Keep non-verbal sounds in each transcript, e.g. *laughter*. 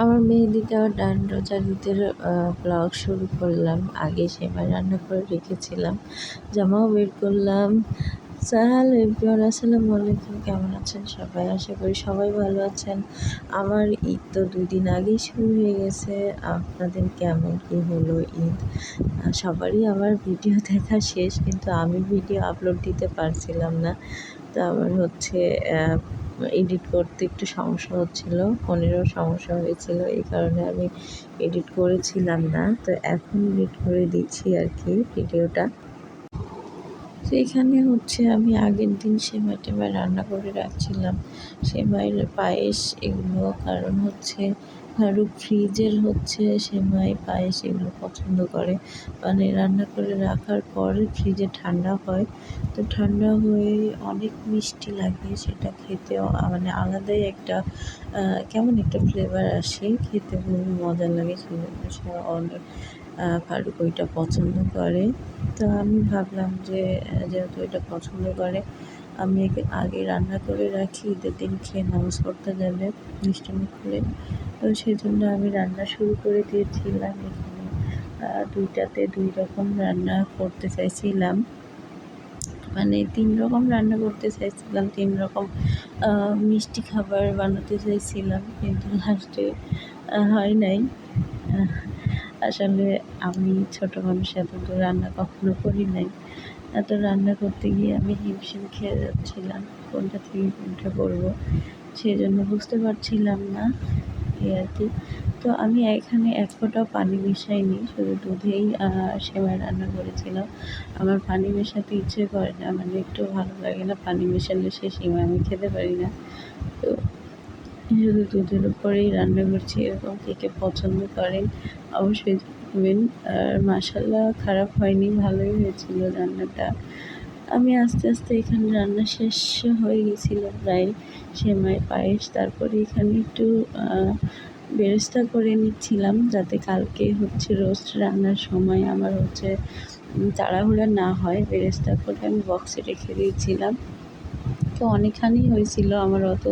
আমার মেহেদি দেওয়া ডান রোজার ঈদের ব্লগ শুরু করলাম। আগে সেবার রান্না করে রেখেছিলাম। জামাও বের করলাম। সাহাল এভরিওয়ান, আসসালামু আলাইকুম। কেমন আছেন সবাই? আশা করি সবাই ভালো আছেন। আমার ঈদ তো দুই দিন আগেই শুরু হয়ে গেছে। আপনাদের কেমন কী হলো ঈদ? সবারই আমার ভিডিও *laughs* দেখা শেষ, কিন্তু আমি ভিডিও আপলোড দিতে পারছিলাম না। তো আমার হচ্ছে এডিট করতে একটু সমস্যা হচ্ছিল, ফোনেরও সমস্যা হয়েছিল, এই কারণে আমি এডিট করেছিলাম না। তো এখন এডিট করে দিচ্ছি আর কি ভিডিওটা। তো এখানে হচ্ছে আমি আগের দিন সেমাই টেমাই রান্না করে রাখছিলাম। সেমাইয়ের পায়েস এগুলো, কারণ হচ্ছে আরও ফ্রিজের হচ্ছে সেমাই পায়েস এগুলো পছন্দ করে। মানে রান্না করে রাখার পরে ফ্রিজে ঠান্ডা হয়। তো ঠান্ডা হয়ে অনেক মিষ্টি লাগে, সেটা খেতেও মানে আলাদাই একটা কেমন একটা ফ্লেভার আসে, খেতে খুবই মজা লাগে সেজন্য অনেক ফারুক ওইটা পছন্দ করে। তো আমি ভাবলাম যে যেহেতু এটা পছন্দ করে, আমি আগে রান্না করে রাখি, ঈদের দিন খেয়ে নামাজ পড়তে যাবে মিষ্টিমুখ করে তো সেই জন্য আমি রান্না শুরু করে দিয়েছিলাম এখানে। দুইটাতে দুই রকম রান্না করতে চাইছিলাম। মানে তিন রকম রান্না করতে চাইছিলাম, তিন রকম মিষ্টি খাবার বানাতে চাইছিলাম, কিন্তু লাস্টে হয় নাই। আসলে আমি ছোট মানুষ, এত তো রান্না কখনো করি নাই। এত রান্না করতে গিয়ে আমি হিমশিম খেয়ে যাচ্ছিলাম, কোনটা থেকে কোনটা করব সেই জন্য বুঝতে পারছিলাম না এই আর কি। তো আমি এখানে এক ফোঁটাও পানি মিশাইনি, শুধু দুধেই সেমাই রান্না করেছিলাম। আমার পানি মেশাতে ইচ্ছে করে না মানে একটু ভালো লাগে না পানি মেশালে সে সেমাই আমি খেতে পারি না। তো শুধু দুধের উপরেই রান্না করছি, এরকম কে কে পছন্দ করেন, অবশ্যই জানাবেন। আর মাসাল্লাহ খারাপ হয়নি, ভালোই হয়েছিল রান্নাটা। আমি আস্তে আস্তে এখানে রান্না শেষ হয়ে গেছিল, প্রায় সেমাই, পায়েস, তারপরে এখানে একটু বেরেস্তা করে নিচ্ছিলাম, যাতে কালকে হচ্ছে রোস্ট রান্নার সময় আমার হচ্ছে তাড়াহুড়া না হয়। বেরেস্তা করে আমি বক্সে রেখে দিয়েছিলাম। তো অনেকখানি হয়েছিল, আমার অত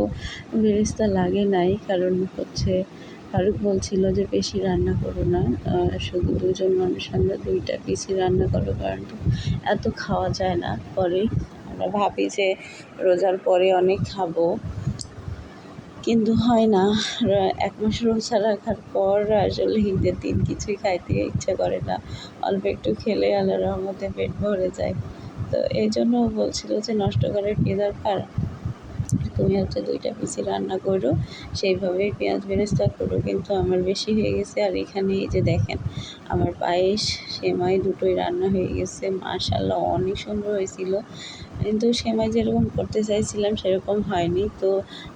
বেরেস্তা লাগে নাই। কারণ হচ্ছে ফারুক বলছিল যে, বেশি রান্না করো না শুধু দুজন মানুষ, আমরা দুইটা পিসি রান্না করো, কারণ এত খাওয়া যায় না পরে। আমরা ভাবি যে, রোজার পরে অনেক খাব। কিন্তু হয় না এক মাস রোজা রাখার পর আসলে ঈদের দিন কিছুই খাইতে ইচ্ছা করে না। অল্প একটু খেলে আল্লাহ রহমতে পেট ভরে যায়। তো এই জন্য বলছিল যে নষ্ট করার কি দরকার? তুমি হচ্ছে দুইটা পিসি রান্না করো সেইভাবেই পেঁয়াজ বেরেস্তা করো, কিন্তু আমার বেশি হয়ে গেছে। আর এখানে এই যে দেখেন, আমার পায়েস, সেমাই দুটোই রান্না হয়ে গেছে। মাশাল্লাহ অনেক সুন্দর হয়েছিল। কিন্তু সেমাই যেরকম করতে চাইছিলাম, সেরকম হয়নি। তো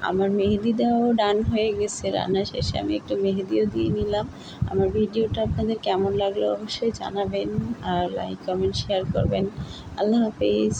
আমার মেহেদি দেওয়াও ডান হয়ে গেছে, রান্না শেষে আমি একটু মেহেদিও দিয়ে নিলাম। আমার ভিডিওটা আপনাদের কেমন লাগল অবশ্যই জানাবেন, আর লাইক কমেন্ট শেয়ার করবেন। আল্লাহ হাফিজ।